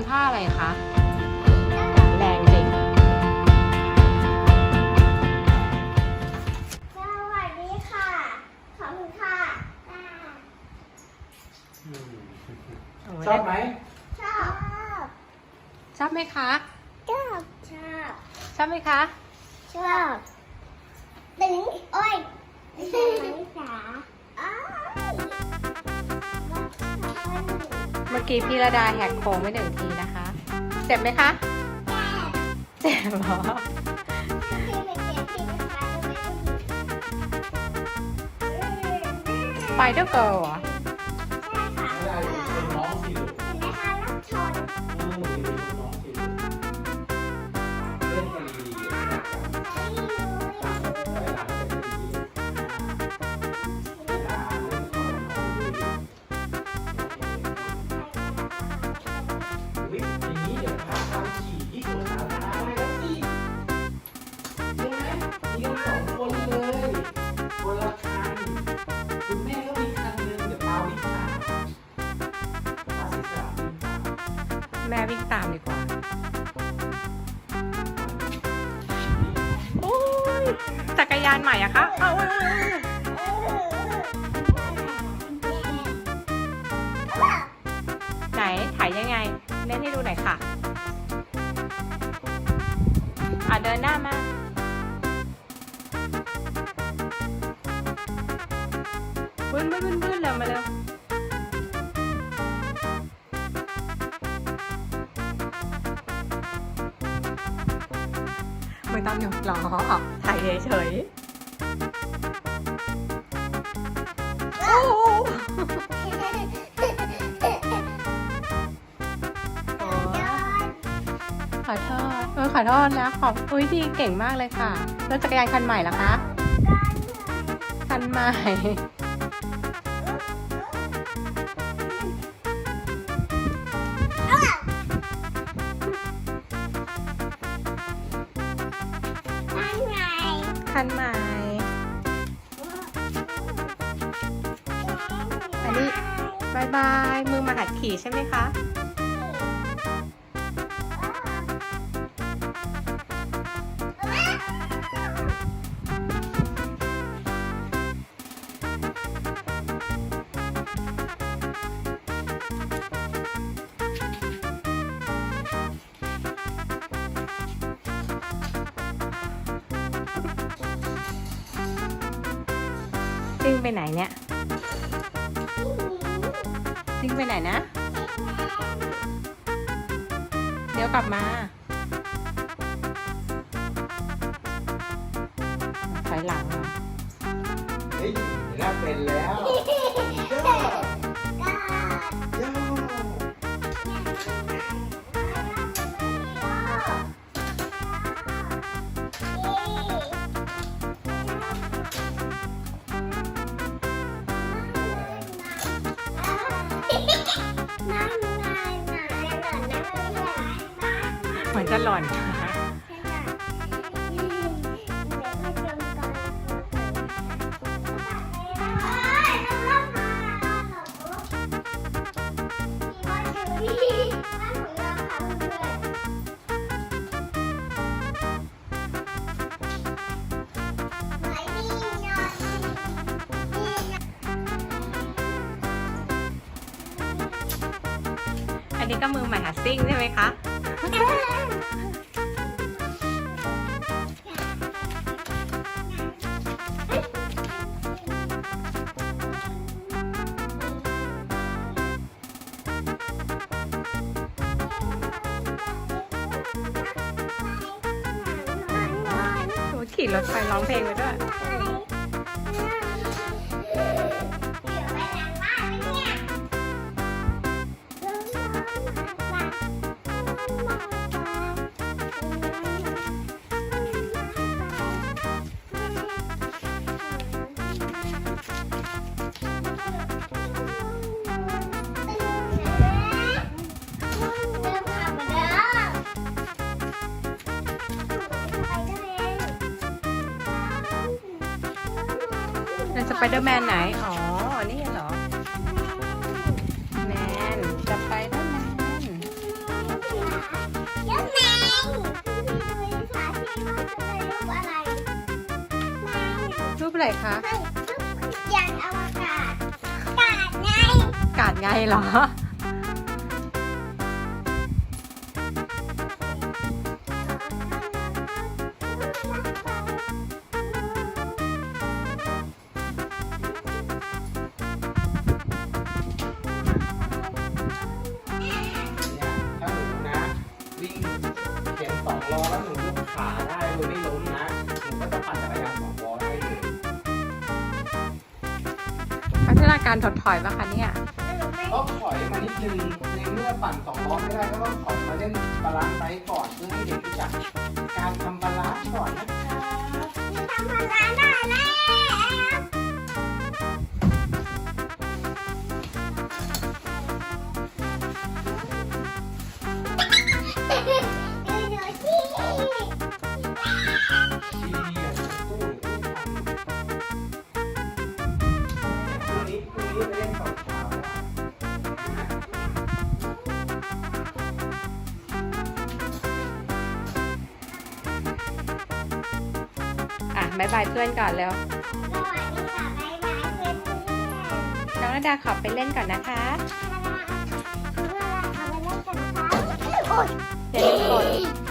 ำท่าอะไรคะ แรงจริง สวัสดีค่ะ ขอบคุณค่ะ ชอบไหมชอบชอบไหมคะ ชอบ ชอบ ชอบไหมคะ ชอบตึงโอ้ยไม่ใช่ไหมจ๋าอ้า มื่อกี้พี่ระดาแหกโค้งไปหนึ่งทีนะคะ เจ็บไหมคะ เจ็บเหรอไปเดอร์เกิร์ลเหรอ วิ่งตามดีกว่า โอ้ยจักรยานใหม่อะคะเอาไหนถ่ายยังไง เล่นให้ดูหน่อยค่ะ อะเดินหน้ามาบึ้นบึ้นบึ้นบึ้นเร็วมาเร็ว ไม่ต้องหยุดรอถ่ายเฉยๆโอ้โหขอโทษเออขอโทษนะขอบอุ้ยดีเก่งมากเลยค่ะแล้วจักรยานคันใหม่เหรอคะ คันใหม่ คันใหม่ อันนี้บายบายมือมาหัดขี่ใช่ไหมคะ ซิ่งไปไหนเนี่ย ซิ่งไปไหนนะ เดี๋ยวกลับมาถอยหลังเฮ้ยเดี๋ยวเป็นแล้ว เหมือนจะหล่อน นนี้ก็มือใหม่หัดซิ่งใช่ไหมคะโอ้ยขี่รถไฟร้องเพลงไปด้วย สไปเดอร์แมนไหน อ๋อ นี่เหรอ แมนสไปเดอร์แมนแล้แมนดูขาที่มันเป็นรูปอะไรรูปอะไรคะยานอวกาศกาดไงกาดไงเหรอ การถดถอยปะคะเนี่ยก็ถอยมานิดนึงในเมื่อปั่นสองล้อไม่ได้ก็ต้องถอยมาเล่นบาลานซ์ไซส์ก่อนเพื่อให้เด็กรู้จักการทำบาลานซ์ก่อนนะคะทำพลาได้แล้ว บายบายเพื่อนก่อนเร็วสวัสดีค่ะบ๊ายบายเพื่อนน้องนาดาขอไปเล่นก่อนนะคะๆเอาไปเล่นกันนะคะโอ๊ยอย่าลืมกด